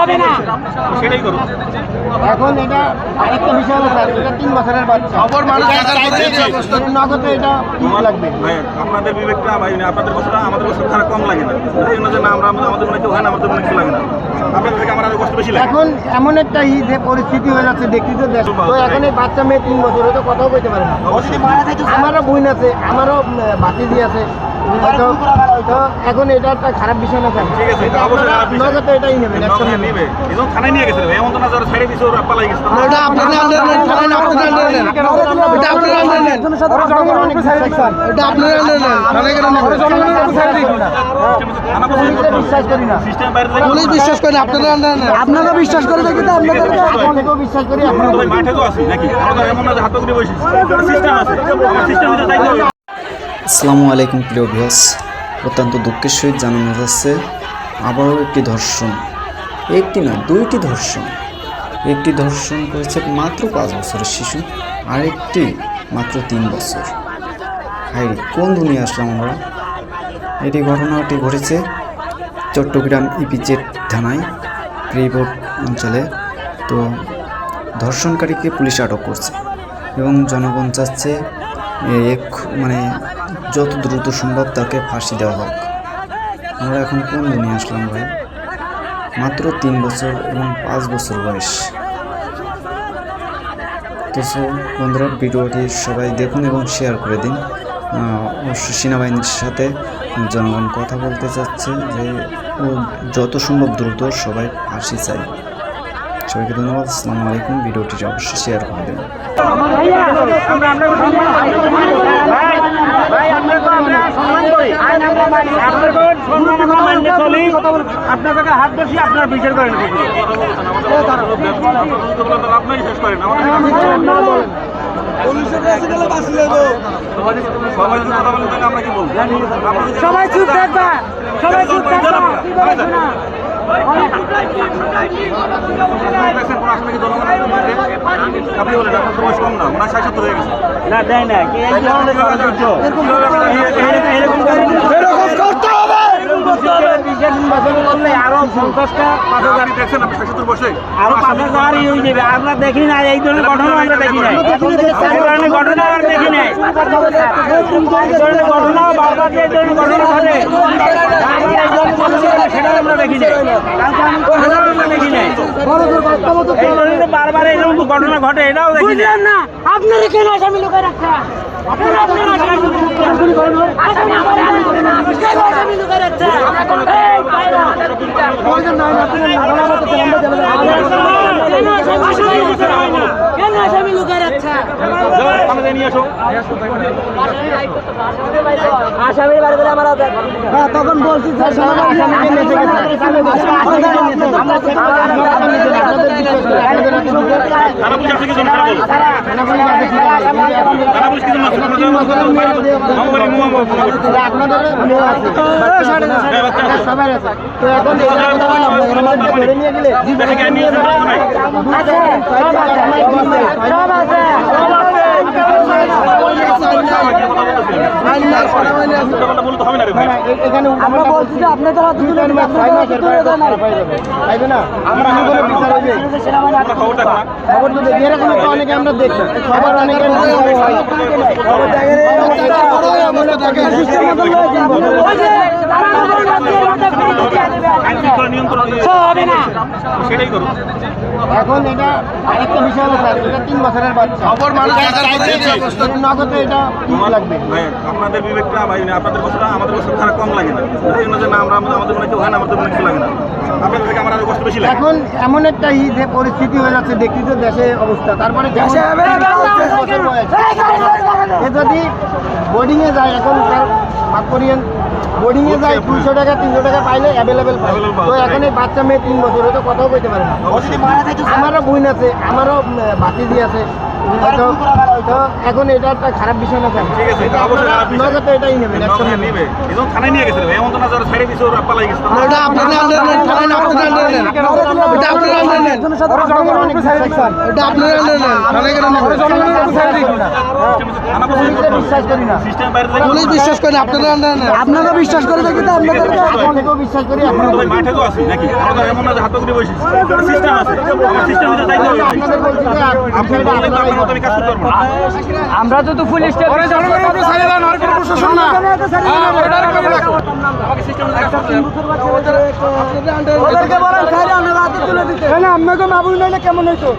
হবে না। সেটাই করুন এখন এটা আরেকটা বিষয় হলো স্যার এটা তিন বছরের বাচ্চা। অপর মানুষ টাকার পয়সা এটা নগদে এটা ঠিক লাগবে। ভাই আপনাদের বিবেকটা ভাই আপনাদের আমাদের কথা খারাপ কম লাগে না। এই যে না আমরা আমাদের মনে কেউ হয় না আমাদের মনে কিছু লাগে না। আপনাদের থেকে আমার আরও কষ্ট বেশি লাগে এখন এমন একটা ই যে পরিস্থিতি হয়ে যাচ্ছে দেখি তো তো এখন এই বাচ্চা মেয়ে তিন বছর তো কথাও কইতে পারে না আমারও বোন আছে আমারও বাতিজি আছে এখন এটা একটা খারাপ বিষয় না স্যার ঠিক আছে। নগদে এটাই নেবেন অ্যাকশন নগদে নেবেন নিবে এজন থানায় নিয়ে গেছে এমন তো না যারা ছেড়ে দিছে ওরা পালাই গেছে এটা আপনাদের আন্ডারে নেন থানায় না আপনাদের নেন এটা আপনাদের আন্ডারে নেন এটা আপনাদের আন্ডারে নেন থানায় কেন নেবেন পুলিশ বিশ্বাস করেন আপনাদের আপনারা বিশ্বাস করে দেখি তো আপনাদের বিশ্বাস করি আপনারা মাঠে তো আছি নাকি এমন না হাত করে বসেছি সিস্টেম আছে সিস্টেম ভিতরে যাইতে হবে আসসালামু আলাইকুম প্রিয় ভিউস অত্যন্ত দুঃখের সহিত জানানো যাচ্ছে আবারও একটি ধর্ষণ। একটি নয় দুইটি ধর্ষণ। একটি ধর্ষণ করেছে মাত্র পাঁচ বছরের শিশু আরেকটি মাত্র তিন বছর। হাই কোন দুনিয়া আসলাম আমরা? এটি ঘটনাটি ঘটেছে চট্টগ্রাম ইপিজেড থানায় ক্রিবোর্ড অঞ্চলে। তো ধর্ষণকারীকে পুলিশ আটক করছে এবং জনগণ চাচ্ছে এক মানে যত দ্রুত সম্ভব তাকে ফাঁসি দেওয়া হোক। আমরা এখন কোন দুনিয়া আসলাম ভাই? মাত্র তিন বছর এবং পাঁচ বছর বয়স। তো বন্ধুরা, ভিডিওটি সবাই দেখুন এবং শেয়ার করে দিন। সেনাবাহিনীর সাথে জনগণ কথা বলতে চাচ্ছে যে ও যত সম্ভব দ্রুত সবাই ফাঁসি চাই সবাইকে ধন্যবাদ আসসালামু আলাইকুম ভিডিওটি অবশ্যই শেয়ার করে দেবেন আপনাকে হাত বেশি আপনার বিচার করেন আপনারই শেষ করেন আমাদের সবাই চুপ থাকবা সবাই চুপ থাকবা কি বলছো না? হয়ে দেয় না এরকম করতে করতে হবে বিচার নির্বাচন করলে আরও পঞ্চাশটা পাঁচ হাজার দেখছেন আপনি সত্তর বসে আরও পাঁচ হাজার হয়ে যাবে আমরা দেখি না এই ধরনের ঘটনা আমরা দেখি নাই এই ধরনের ঘটনা আমরা দেখি নাই এই ধরনের ঘটনা বারবার এই ধরনের ঘটনা ঘটে। ধরনের বারবার এই ঘটনা ঘটে, এটাও দেখি না? আপনারা কেন আসামি লোকে রাখছে আপনারা আপনারা আসামি লোকে আসামি আমার আসামি লোকে কেন আসামি লোকে রাখছে আসামি বাড়ি বলে আমার হ্যাঁ তখন বলছি সবাই আছে তো এখন ধরে নিয়ে গেলে দেখে জ্ঞান নিয়ে আসুন থানায় সব আছে কথা বলতে হবে না রে ভাই এখানে আমরা বলছি যে আপনাদের হাত পরে পাইবে না? আমরা কোনো বিচার হবে খবর দেখো খবর তো দেখি এরকম তো অনেকে আমরা দেখি খবর অনেকে শৃঙ্খলা নিয়ন্ত্রণ হবে না। সেটাই করুন এখন এটা আরেকটা বিষয় হলো স্যার এটা তিন বছরের বাচ্চা। অপর মানুষ এটা নগদে এটা লাগবে। আপনাদের বিবেকটা ভাই আপনাদের কষ্টটা আমাদের কষ্ট খারাপ কম লাগে না। এই জন্য যে না আমরা আমাদের মনে হয় না আমাদের মনে কিছু লাগে না। আপনাদের থেকে আমার আরও কষ্ট বেশি লাগে। এখন এমন একটা ই যে পরিস্থিতি হয়ে যাচ্ছে দেখি তো দেশে অবস্থা। তারপরে এ যদি বোর্ডিংয়ে যায় এখন তার করিয়েন বোর্ডিংয়ে যায় দুশো টাকা তিনশো টাকা পাইলে অ্যাভেলেবেল পাই তো এখন এই বাচ্চা মেয়ে তিন বছর হয়তো কথাও কইতে পারে না। আমারও বোন আছে আমারও ভাতিজি আছে। তো এখন এটা একটা খারাপ বিষয় না স্যার ঠিক আছে এটা অবশ্যই খারাপ বিষয়। নগদে এটাই নেবেন অ্যাকশন নগদে এজন থানায় নিয়ে গেছে এমন তো না যারা ছেড়ে দিছে ওরা পালাই গেছে এটা আপনাদের আন্ডারে নেন থানায় আপনাদের আন্ডারে নেন এটা আপনাদের আন্ডারে নেন এটা আপনার আন্ডারে নেন থানায় কেন নেবেন থানা পর্যন্ত পুলিশে বিশ্বাস না করেন আপনারা আন্ডারে নেন আপনারা বিশ্বাস করে দেখি তো আপনাদেরকে বিশ্বাস করি আমরা তো মাঠে তো আছি নাকি আমরা এমন না হাত করে বসেছি সিস্টেম আছে সিস্টেম ভিতরে যাইতে হবে আপনাদের বলছি আমরা তো ফুল আপনাকে মাবুল নাইলে কেমন হইতো